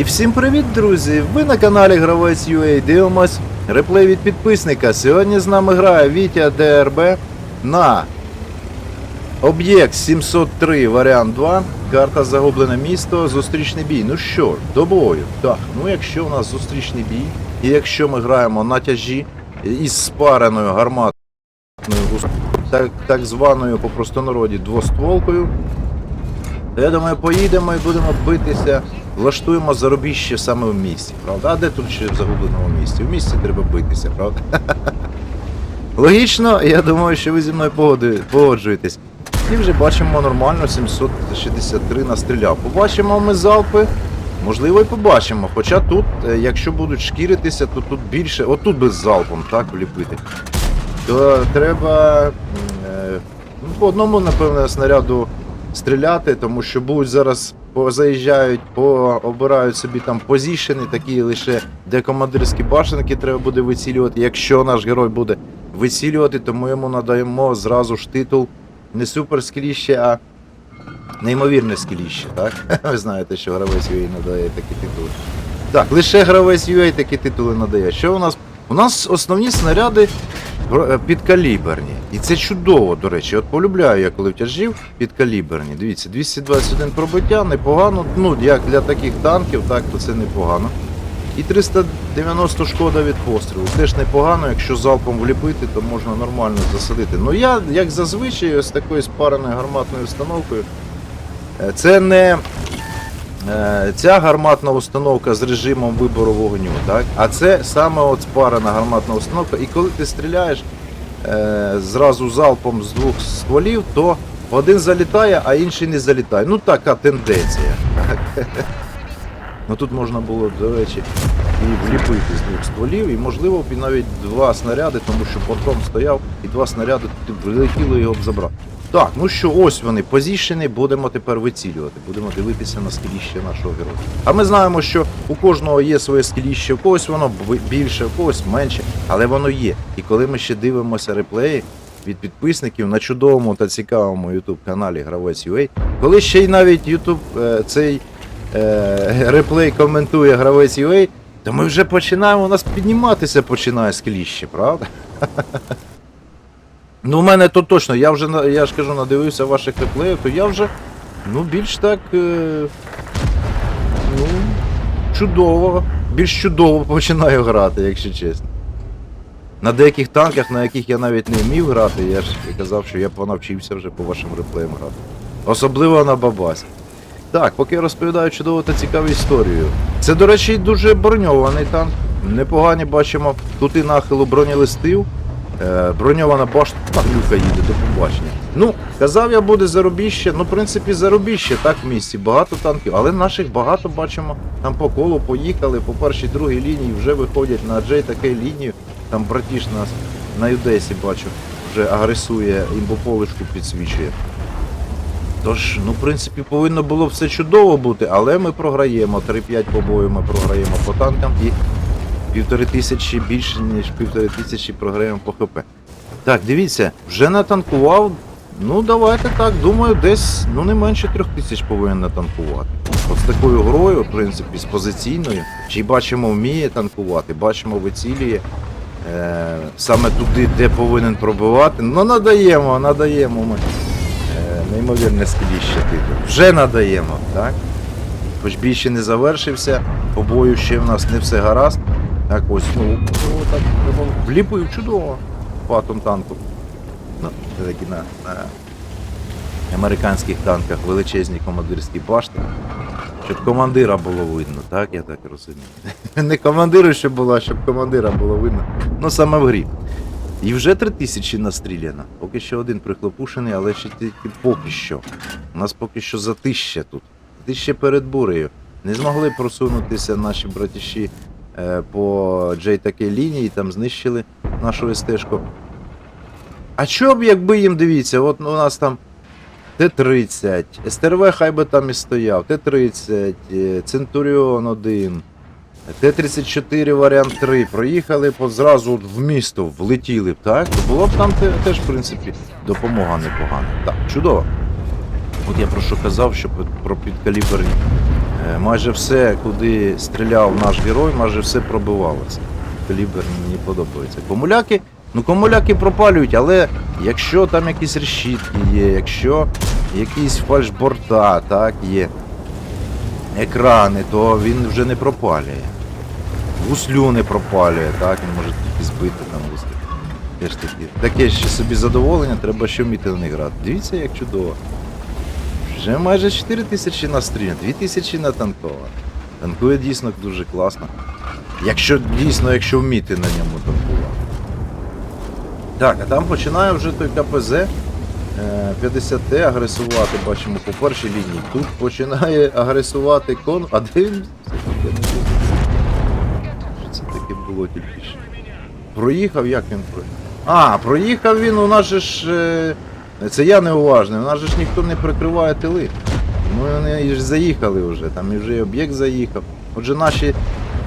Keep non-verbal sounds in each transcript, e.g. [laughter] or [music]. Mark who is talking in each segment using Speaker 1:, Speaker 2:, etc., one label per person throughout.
Speaker 1: І всім привіт, друзі! Ви на каналі Гравець UA дивимось реплей від підписника. Сьогодні з нами грає Вітя ДРБ на об'єкт 703 варіант 2. Карта Загублене місто, зустрічний бій. Ну що до бою. Так, ну якщо у нас зустрічний бій, і якщо ми граємо на тяжі із спареною гарматною, гус- так, так званою по простонароді двостволкою, то я думаю, поїдемо і будемо битися, влаштуємо заробіще саме в місті, правда? А де тут ще в загубленому місті? В місті треба битися, правда? [laughs] Логічно, я думаю, що ви зі мною погоджуєтесь. І вже бачимо нормально 763 настріляв. Побачимо ми залпи. Можливо, і побачимо. Хоча тут, е, якщо будуть шкіритися, то тут більше. Отут би з залпом, так, вліпити. То треба е, ну, по одному, напевно, снаряду стріляти, тому що будуть зараз позаїжджають, пообирають собі там позішени, такі лише де командирські башенки треба буде вицілювати. Якщо наш герой буде вицілювати, то ми йому надаємо зразу ж титул не супер скіліще, а неймовірне скіліще, так? [laughs] Ви знаєте, що гравець UA надає такі титули. Так, лише гравець UA такі титули надає. Що у нас? У нас основні снаряди підкаліберні. І це чудово, до речі. От полюбляю я, коли втяжів підкаліберні. Дивіться, 221 пробиття, непогано. Ну, як для таких танків, так, то це непогано. І 390 шкода від пострілу. Теж непогано, якщо залпом вліпити, то можна нормально засадити. Ну я, як зазвичай, ось такою спареною гарматною установкою. е, Це не е, ця гарматна установка з режимом вибору вогню, так? а це саме от спарена гарматна установка. І коли ти стріляєш е, зразу залпом з двох стволів, то один залітає, а інший не залітає. Ну така тенденція. [laughs] Ну тут можна було, до речі, і вліпити з двох стволів, і можливо б і навіть два снаряди, тому що патрон стояв, і два снаряди прилетіло його б забрав. Так, ну що, ось вони, позішені, будемо тепер вицілювати, будемо дивитися на скеліще нашого героя. А ми знаємо, що у кожного є своє скеліще, у когось воно більше, у когось менше, але воно є. І коли ми ще дивимося реплеї від підписників на чудовому та цікавому YouTube каналі Гравець UA, коли ще й навіть YouTube е, цей е, реплей коментує гравець UA, то ми вже починаємо, у нас підніматися починає скеліще, правда? [laughs] Ну, у мене то точно, я вже я ж кажу, надивився ваших реплеїв, то я вже ну більш так. Е, ну, чудово, більш чудово починаю грати, якщо чесно. На деяких танках, на яких я навіть не вмів грати, я ж казав, що я понавчився вже по вашим реплеям грати. Особливо на бабасі. Так, поки я розповідаю чудову та цікаву історію. Це, до речі, дуже броньований танк. Непогані бачимо. Тут і нахилу бронелистив. Е, броньована башта їде до побачення. Ну, казав я буде заробіще. Ну, в принципі, заробіще так в місті. Багато танків, але наших багато бачимо. Там по колу поїхали, по першій, другій лінії вже виходять на Джей таке лінію. Там братіш нас на Юдесі бачу, вже агресує, імбополишку підсвічує. Тож, ну, в принципі, повинно було все чудово бути, але ми програємо. 3-5 побою ми програємо по танкам і півтори тисячі більше, ніж півтори тисячі програємо по ХП. Так, дивіться, вже натанкував. Ну, давайте так, думаю, десь ну не менше трьох тисяч повинен натанкувати. От з такою грою, в принципі, з позиційною, чи бачимо, вміє танкувати, бачимо, вицілює. Е, саме туди, де повинен пробивати. Ну, надаємо, надаємо ми. Е, неймовірне скеліще титул. Вже надаємо, так? Хоч бій ще не завершився, по бою ще в нас не все гаразд. Так ось, ну, ну так, вліпив чудово патом танку. Ну, це такі на, на американських танках величезні командирські башти. Щоб командира було видно, так, я так розумію. [laughs] Не командиру, щоб було, а щоб командира було видно. Ну саме в грі. І вже три тисячі настріляно. Поки що один прихлопушений, але ще тільки поки що. У нас поки що затища тут. Затища перед бурею. Не змогли просунутися наші братіші по Джей такій лінії, там знищили нашу СТшку. А що б, якби їм дивіться, от у нас там Т-30, СТРВ хай би там і стояв, Т-30, е, Центуріон 1, Т-34 варіант 3. Проїхали по зразу в місто, влетіли б, так? То було б там теж, в принципі, допомога непогана. Так, чудово. От я про що казав, що про підкаліберні Е, Майже все, куди стріляв наш герой, майже все пробивалося. Калібр мені подобається. Комуляки, ну комуляки пропалюють, але якщо там якісь решітки є, якщо якісь фальшборта, так, є, екрани, то він вже не пропалює. Гуслю не пропалює, так, він може тільки збити там гуслю. Таке ще собі задоволення, треба ще вміти на них грати. Дивіться, як чудово. Вже майже 4 тисячі настріляно, 2 тисячі натанковано. Танкує дійсно дуже класно. Якщо дійсно, якщо вміти на ньому танкувати. Так, а там починає вже той КПЗ е, 50Т агресувати, бачимо, по першій лінії. Тут починає агресувати кон. А де він? Що це таке було тільки що? Проїхав, як він проїхав? А, проїхав він, у нас же ж. Це я неуважний, у нас же ж ніхто не прикриває тили. Ми вони ж заїхали вже, там і вже об'єкт заїхав. Отже, наші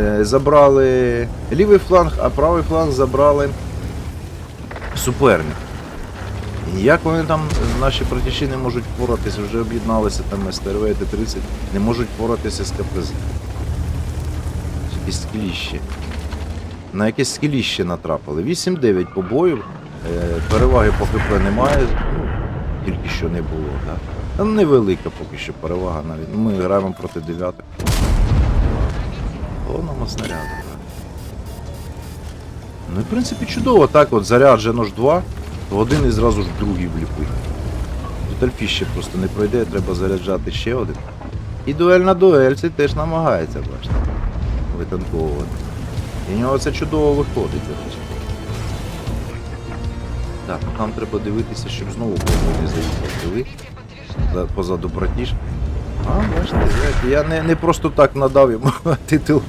Speaker 1: е, забрали лівий фланг, а правий фланг забрали суперник. І як вони там, наші братіші не можуть впоратися, вже об'єдналися там СТРВ і Т-30, не можуть впоратися з КПЗ. Якісь скіліще. На якесь скіліще натрапили. 8-9 побоїв, переваги по КП немає, ну, тільки що не було. Та невелика поки що перевага навіть. Ми граємо проти дев'яток. Повному снаряду. так. Ну, і, в принципі, чудово, так от заряджено ж два, то один і зразу ж другий вліпить. Тут ще просто не пройде, треба заряджати ще один. І дуель на дуельці теж намагається, бачите, витанковувати. І в нього це чудово виходить, до речі. Так, нам треба дивитися, щоб знову не заїхав. За- Позаду братіж. А, бачите, я, не, не просто так надав йому [laughs] титул.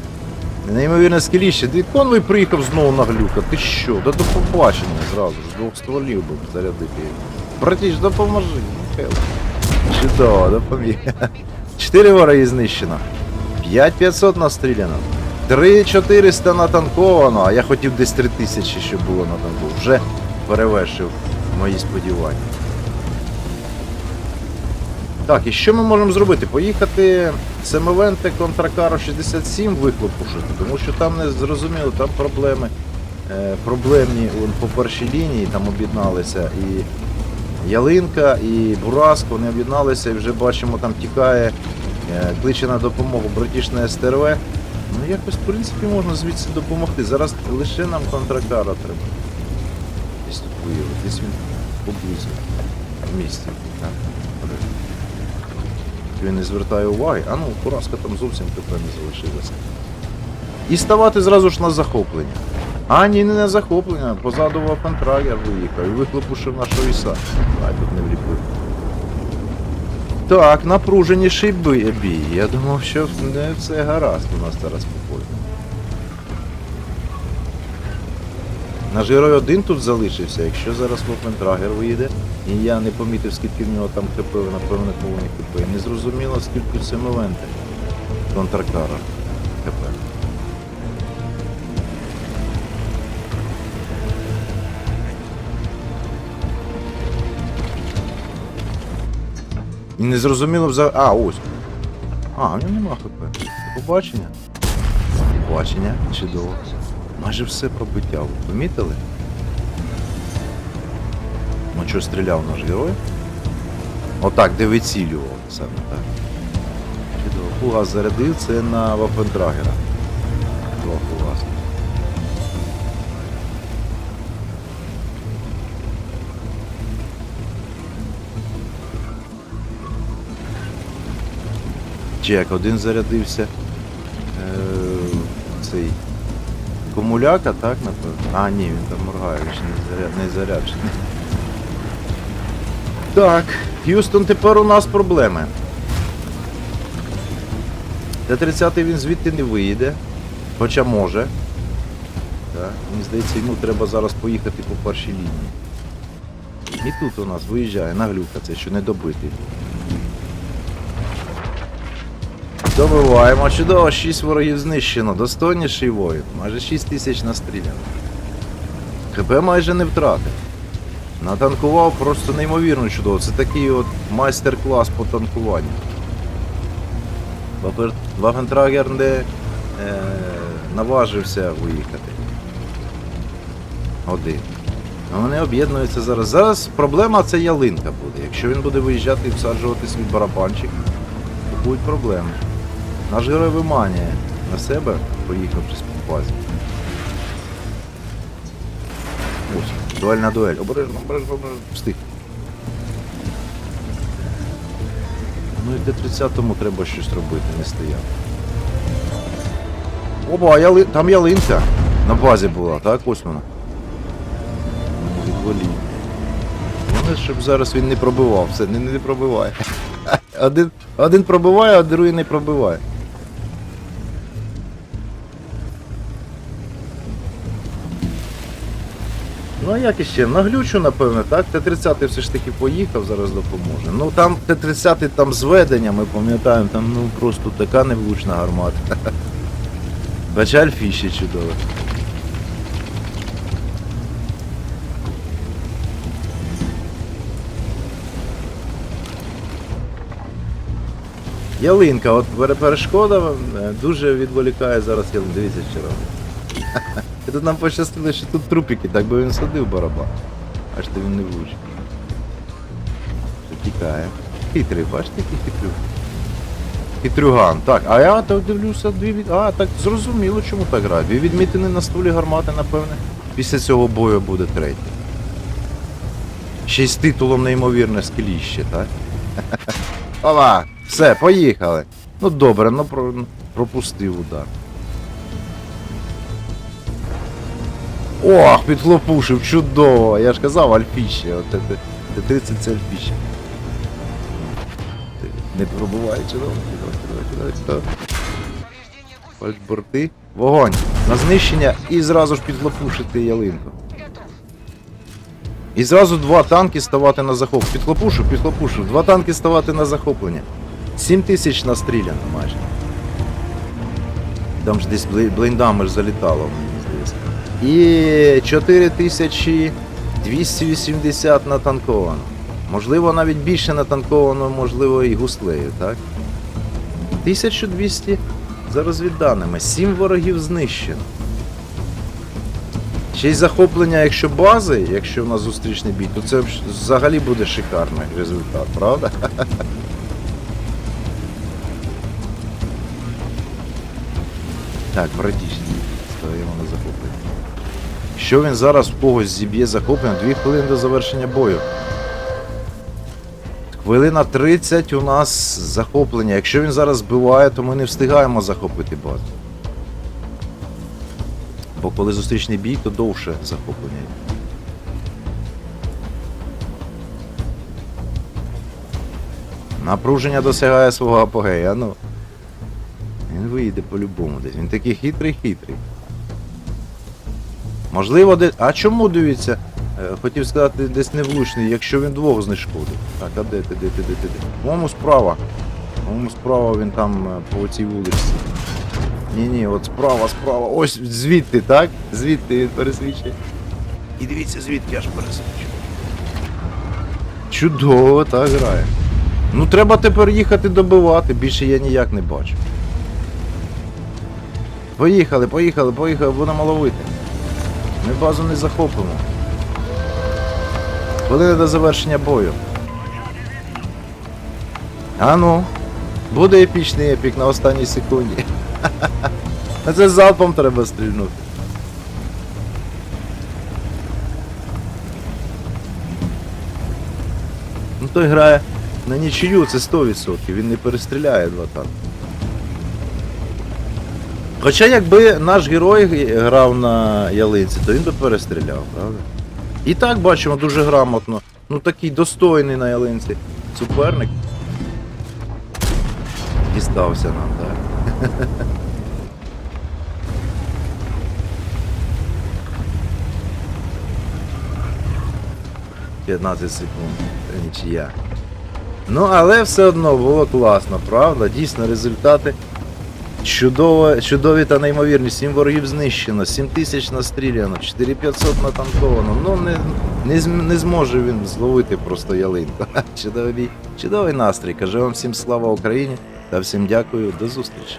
Speaker 1: Неймовірне скеліще. Ти конвой приїхав знову на глюка. Ти що? Да до побачення зразу ж. Двох стволів би зарядити. Братіж, допоможи. Чудово, допоміг. [laughs] Чотири вороги знищено. 5500 настріляно. 3400 натанковано, а я хотів десь 3000, щоб було натанковано. Вже перевершив мої сподівання. Так, і що ми можемо зробити? Поїхати Семевенте контракару 67 вихлопушити, тому що там не зрозуміло, там проблеми. Е, проблемні вон, по першій лінії, там об'єдналися і Ялинка, і Бураско, вони об'єдналися і вже бачимо, там тікає, е, кличе на допомогу братішне СТРВ. Ну якось, в принципі, можна звідси допомогти. Зараз лише нам контракара треба. Виявити, десь він поблизу в місті. Він не звертає уваги, а ну, поразка там зовсім тепер не залишилася. І ставати зразу ж на захоплення. А, ні, не на захоплення, позаду Вафентрагер виїхав і вихлопушив нашого іса. Ай, тут не вліпив. Так, напруженіший бій. Я думав, що не все гаразд у нас зараз Наш герой один тут залишився, якщо зараз Вафентрагер виїде, і я не помітив, скільки в нього там КП, напевно, повний КП. І не зрозуміло, скільки в Семивенте контракара КП. І не зрозуміло взагалі. А, ось. А, в нього нема ХП. Побачення. Побачення, чудово. Майже все пробиття. Ви помітили? Ну що стріляв наш герой? Отак, де вицілював саме так. Чудово. Фугас зарядив, це на Вафентрагера. Два фугаси. Чек, один зарядився. Е, цей. Комуляка, так, напевно? А, ні, він там моргає, він ще не, заряд, не заряджений. Так, Х'юстон, тепер у нас проблеми. Т-30 він звідти не виїде, хоча може. Так, мені здається, йому треба зараз поїхати по першій лінії. І тут у нас виїжджає наглюка, це що не добитий. Добиваємо. Чудово, 6 ворогів знищено. Достойніший воїн. Майже 6 тисяч настріляно. ХП майже не втратив. Натанкував просто неймовірно чудово. Це такий от майстер-клас по танкуванню. Вафентрагер не е, наважився виїхати. Один. Вони об'єднуються зараз. Зараз проблема це ялинка буде. Якщо він буде виїжджати і всаджувати свій барабанчик, то будуть проблеми. Наш герой виманює на себе, поїхавшись по базі. Ось, дуель на дуель. Обережно, обережно, обережно. Встиг. Ну і Д-30-му треба щось робити, не стояти. Опа, а яли... там ялинка на базі була, так, ось вона. Відволі. Головне, щоб зараз він не пробивав, все, не, не пробиває. [laughs] Один, один пробиває, а другий не пробиває. Ну а як іще? Наглючу, напевне, так? Т-30 все ж таки поїхав, зараз допоможе. Ну там Т-30 там зведення, ми пам'ятаємо, там ну просто така невлучна гармата. [laughs] Бача альфіші чудове. Ялинка, от перешкода е, дуже відволікає зараз ялинка. Дивіться, робить. [laughs] І тут нам пощастило, що тут трупики, так би він садив барабан. Аж то він не влучив. Тікає. Хитрий, бачите, який хитрюк. Хитрюган. Так, а я так дивлюся, дві від... А, так зрозуміло, чому так грає. Дві відмітини на стволі гармати, напевне. Після цього бою буде третій. Ще й з титулом неймовірне скеліще, так? [laughs] Ова! Все, поїхали. Ну добре, ну про... пропустив удар. Ох, підхлопушив, чудово! Я ж казав, альфіще. От це, це 30 це альфіще. Не пробуває, чудово. Чудово, чудово, чудово. Фальшборти. Вогонь! На знищення і зразу ж підхлопушити ялинку. І зразу два танки ставати на захоплення. Підхлопушу, підхлопушу. Два танки ставати на захоплення. 7 тисяч настріляно майже. Там ж десь бли- блиндами ж залітало. І 4280 натанковано. Можливо, навіть більше натанковано, можливо, і гуслею, так? 1200 за розвідданими. 7 ворогів знищено. Ще й захоплення, якщо бази, якщо в нас зустрічний бій, то це взагалі буде шикарний результат, правда? [laughs] Так, братіч. Що він зараз в когось зіб'є захоплення? Дві хвилини до завершення бою. Хвилина 30 у нас захоплення. Якщо він зараз збиває, то ми не встигаємо захопити базу. Бо коли зустрічний бій, то довше захоплення. Напруження досягає свого апогея, ну. Він вийде по-любому десь. Він такий хитрий-хитрий. Можливо, десь. А чому дивіться? Е, Хотів сказати, десь невлучний, якщо він двох знешкодив. Так, а де ти, де ти, де ти, де? Справа. По-моєму, справа він там е, по цій вулиці. Ні, ні, от справа, справа. Ось звідти, так? Звідти він пересвічує. І дивіться, звідки аж пересвічує. Чудово так грає. Ну треба тепер їхати добивати, більше я ніяк не бачу. Поїхали, поїхали, поїхали, будемо ловити. Ми базу не захопимо. Хвилина до завершення бою. А ну, буде епічний епік на останній секунді. А [laughs] це залпом треба стрільнути. Ну той грає на нічию, це 100%, він не перестріляє два танки. Хоча якби наш герой грав на ялинці, то він би перестріляв, правда? І так бачимо дуже грамотно. Ну такий достойний на ялинці суперник. Дістався нам, так. [laughs] 15 секунд. Нічия. Ну, але все одно було класно, правда? Дійсно, результати чудово, чудові та неймовірні. 7 ворогів знищено, 7 тисяч настріляно, 4500 натанковано. Ну, не, не, не зможе він зловити просто ялинку. [laughs] Чудовий чудовий настрій. Каже вам всім слава Україні. Та всім дякую, до зустрічі.